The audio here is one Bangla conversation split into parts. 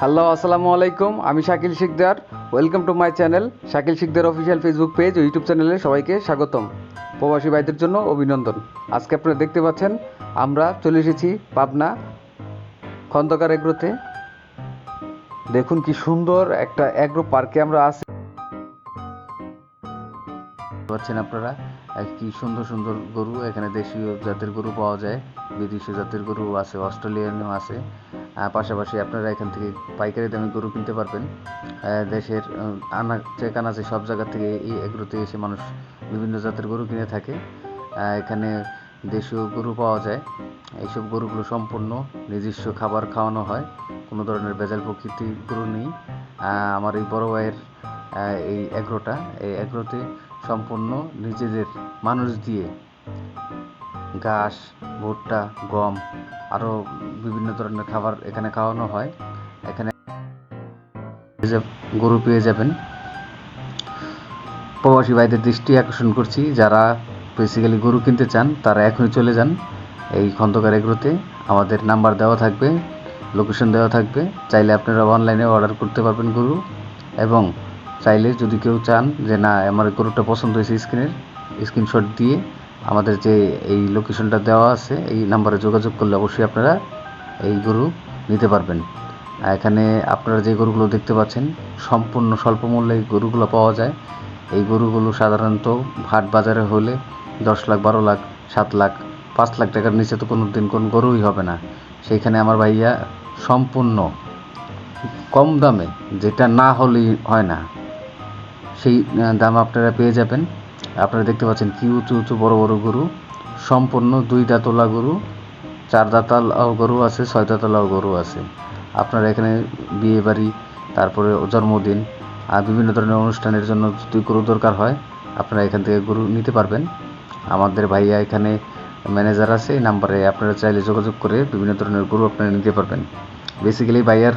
হ্যালো, আসসালামু আলাইকুম। আমি Shakil Sikder. Welcome to my channel Shakil Sikder official Facebook page O YouTube চ্যানেলে সবাইকে স্বাগতম। প্রবাসী ভাইদের জন্য অভিনন্দন। আজকে আপনারা দেখতে পাচ্ছেন, আমরা চলে এসেছি পাবনা খন্দকার এগ্রোতে। দেখুন কি সুন্দর একটা এগ্রো পার্কে আমরা আছি। পাচ্ছেন আপনারা কি সুন্দর সুন্দর গরু। এখানে দেশীয় জাতের গরু পাওয়া যায়, বিদেশি জাতের গরু আছে অস্ট্রেলিয়ানও আছে। পাশাপাশি আপনারা এখান থেকে পাইকারি দামে গরু কিনতে পারবেন। দেশের উম, আনাচে কানাচে সব জায়গা থেকে এই এগুলোতে এসে মানুষ বিভিন্ন জাতের গরু কিনে থাকে। এখানে দেশীয় গরু পাওয়া যায়। এইসব গরুগুলো সম্পূর্ণ নিজস্ব খাবার খাওয়ানো হয়। কোনো ধরনের ভেজাল প্রকৃতি গরু নেই। আমার এই বড় ভাইয়ের এই এগ্রোটা এই এগ্রোতে সম্পূর্ণ নিজেদের মানুষ দিয়ে ঘাস ভুট্টা গম আরও বিভিন্ন ধরনের খাবার এখানে খাওয়ানো হয়। এখানে গরু পেয়ে যাবেন। প্রবাসী ভাইদের দৃষ্টি আকর্ষণ করছি, যারা বেসিক্যালি গরু কিনতে চান, তারা এখনই চলে যান এই খন্দকার এগ্রোতে আমাদের নাম্বার দেওয়া থাকবে লোকেশন দেওয়া থাকবে। চাইলে আপনারা অনলাইনে অর্ডার করতে পারবেন গরু। এবং চাইলে যদি কেউ চান যে, না, আমার গরুটা পছন্দ হয়েছে স্ক্রিনের স্ক্রিনশট দিয়ে আমাদের যে এই লোকেশনটা দেওয়া আছে, এই নাম্বারে যোগাযোগ করলে অবশ্যই আপনারা এই গরু নিতে পারবেন। এখানে আপনারা যে গরুগুলো দেখতে পাচ্ছেন, সম্পূর্ণ স্বল্প মূল্যে এই গরুগুলো পাওয়া যায়। এই গরুগুলো সাধারণত হাট বাজারে হলে দশ লাখ, বারো লাখ, সাত লাখ, পাঁচ লাখ টাকার নিচে তো কোনো দিন কোন গরুই হবে না। সেইখানে আমার ভাইয়া সম্পূর্ণ কম দামে, যেটা না হলেই হয় না, সেই দাম আপনারা পেয়ে যাবেন। আপনারা দেখতে পাচ্ছেন কি উঁচু উঁচু বড় বড় গরু। সম্পূর্ণ দুই দাঁতলা গরু, চার দাঁতালাও গরু আছে, ছয় দাঁতালাও গরু আছে। আপনারা এখানে বিয়ে বাড়ি, তারপরে জন্মদিন, আর বিভিন্ন ধরনের অনুষ্ঠানের জন্য যদি গরু দরকার হয়, আপনারা এখান থেকে গরু নিতে পারবেন। আমাদের ভাইয়া এখানে ম্যানেজার আছে, এই নাম্বারে আপনারা চাইলে যোগাযোগ করে বিভিন্ন ধরনের গরু আপনারা নিতে পারবেন। বেসিক্যালি ভাইয়ার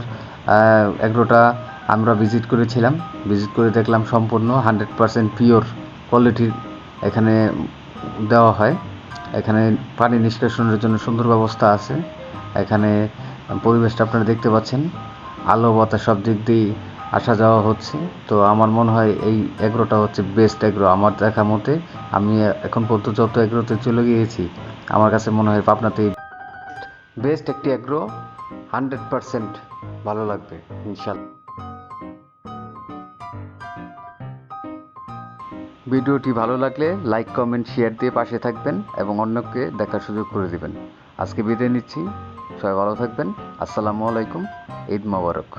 এগারোটা আমরা ভিজিট করেছিলাম। ভিজিট করে দেখলাম সম্পূর্ণ হান্ড্রেড পারসেন্ট পিওর কোয়ালিটির এখানে দেওয়া হয়। এখানে পানি নিষ্কাশনের জন্য সুন্দর ব্যবস্থা আছে। এখানে পরিবেশটা আপনারা দেখতে পাচ্ছেন। আলো বাতাস সব দিক দিয়ে আসা যাওয়া হচ্ছে। তো আমার মনে হয় এই এগ্রোটা হচ্ছে বেস্ট এগ্রো আমার দেখা মতে। আমি এখন পর্যন্ত যত এগ্রোতে চলে গিয়েছি, আমার কাছে মনে হয় পাবনাতেই বেস্ট একটি এগ্রো হান্ড্রেড পারসেন্ট ভালো লাগবে, ইনশাল্লাহ। ভিডিওটি ভালো লাগলে লাইক, কমেন্ট, শেয়ার দিয়ে পাশে থাকবেন এবং অন্যকে দেখার সুযোগ করে দেবেন। আজকে বিদায় নিচ্ছি। সবাই ভালো থাকবেন। আসসালামু আলাইকুম। ঈদ মোবারক।